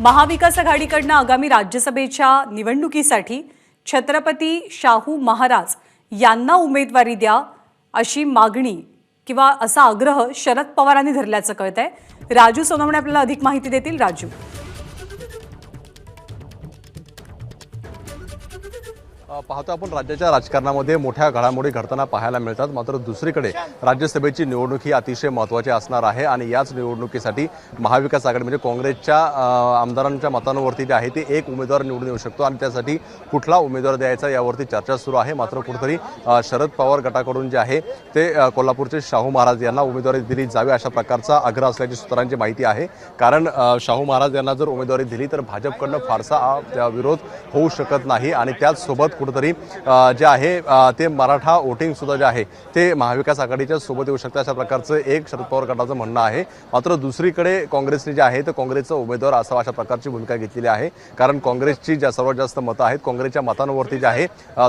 महाविकास आघाडीकडनं आगामी राज्यसभेच्या निवडणुकीसाठी छत्रपती शाहू महाराज यांना उमेदवारी द्या अशी मागणी किंवा असा आग्रह शरद पवारांनी धरल्याचं कळत आहे राजू सोनवणे आपल्याला अधिक माहिती देतील. राजू. पाहतो आपण राज्याच्या राजकारणामध्ये मोठ्या घडामोडी घडताना पाहायला मिळतात. मात्र दुसरीकडे राज्यसभेची निवडणूक ही अतिशय महत्त्वाची असणार आहे आणि याच निवडणुकीसाठी महाविकास आघाडी म्हणजे काँग्रेसच्या आमदारांच्या मतांवरती जे आहे ते एक उमेदवार निवडून येऊ शकतो आणि त्यासाठी कुठला उमेदवार द्यायचा यावरती चर्चा सुरू आहे. मात्र कुठेतरी शरद पवार गटाकडून जे आहे ते कोल्हापूरचे शाहू महाराज यांना उमेदवारी दिली जावी अशा प्रकारचा आग्रह असल्याची सूत्रांची माहिती आहे. कारण शाहू महाराज यांना जर उमेदवारी दिली तर भाजपकडनं फारसा त्या विरोध होऊ शकत नाही आणि त्याचसोबत कुठंतरी जे आहे ते मराठा वोटिंग सुद्धा जे आहे ते महाविकास आघाडीच्या सोबत येऊ शकतं अशा प्रकारचं एक शरद पवार गटाचं म्हणणं आहे. मात्र दुसरीकडे काँग्रेसने जे आहे ते काँग्रेसचा उमेदवार असावा अशा प्रकारची भूमिका घेतलेली आहे. कारण काँग्रेसची ज्या सर्वात जास्त मतं आहेत काँग्रेसच्या मतांवरती जे आहे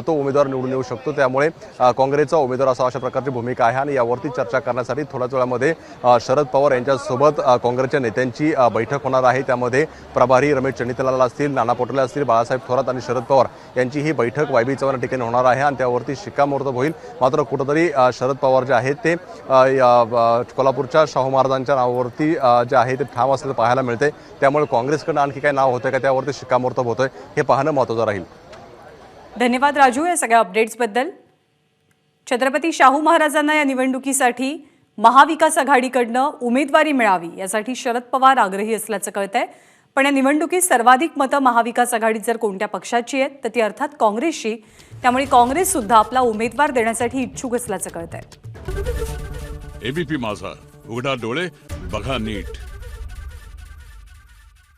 तो उमेदवार निवडून येऊ शकतो. त्यामुळे काँग्रेसचा उमेदवार असावा अशा प्रकारची भूमिका आहे आणि यावरती चर्चा करण्यासाठी थोड्याच वेळामध्ये शरद पवार यांच्यासोबत काँग्रेसच्या नेत्यांची बैठक होणार आहे. त्यामध्ये प्रभारी रमेश चनितलाल असतील नाना पटोले असतील बाळासाहेब थोरात आणि शरद पवार यांची ही बैठक वायबी चव्हाण ठिकाणी होणार आहे आणि त्यावरती शिक्कामोर्तब होईल. मात्र कुठंतरी शरद पवार जे आहेत ते कोल्हापूरच्या शाहू महाराजांच्या नावावरती जे आहे ते ठाम असल्याचं पाहायला मिळते त्यामुळे काँग्रेसकडनं आणखी काही नाव होतं का? त्यावरती शिक्कामोर्तब होतंय. हे पाहणं महत्त्वाचं राहील. धन्यवाद राजू या सगळ्या अपडेट्सबद्दल छत्रपती शाहू महाराजांना या निवडणुकीसाठी महाविकास आघाडीकडनं उमेदवारी मिळावी यासाठी शरद पवार आग्रही असल्याचं कळतंय. पण या निवडणुकीत सर्वाधिक मतं महाविकास आघाडीत जर कोणत्या पक्षाची आहेत तर ती अर्थात काँग्रेसची. त्यामुळे काँग्रेस सुद्धा आपला उमेदवार देण्यासाठी इच्छुक असल्याचं कळत आहे एबीपी माझा. उघडा डोळे बघा नीट.